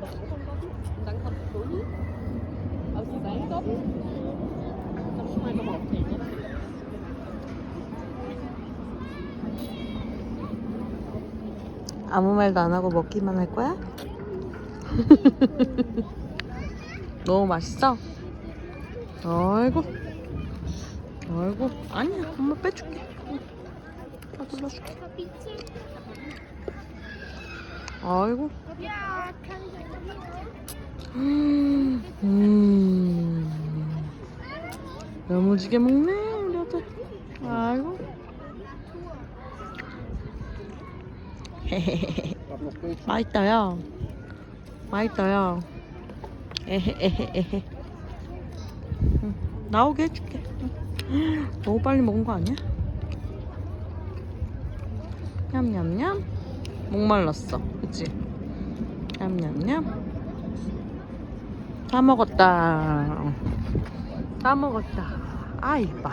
Und dann kommt Toni aus Seildoppel. Das ist schon mal überhaupt 아무 말도 안 하고 먹기만 할 거야? 너무 맛있어? 아이고 아이고 아니야 엄마 빼줄게 다 골라줄게 아이고. 음. 야무지게 먹네, 우리 아들. 아이고. 맛있다요. 맛있다요. 에헤, 에헤, 에헤. 응, 나오게 해줄게. 응. 너무 빨리 먹은 거 아니야? 냠냠냠. 목말랐어. 그치? 냠냠냠. 다 먹었다. 다 먹었다. 아, 이뻐.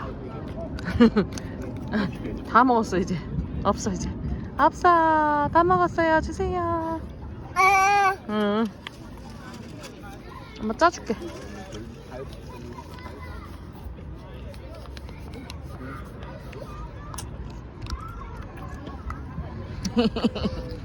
다 먹었어, 이제. 없어, 이제. 없어. 다 먹었어요. 주세요. 응. 엄마 짜줄게.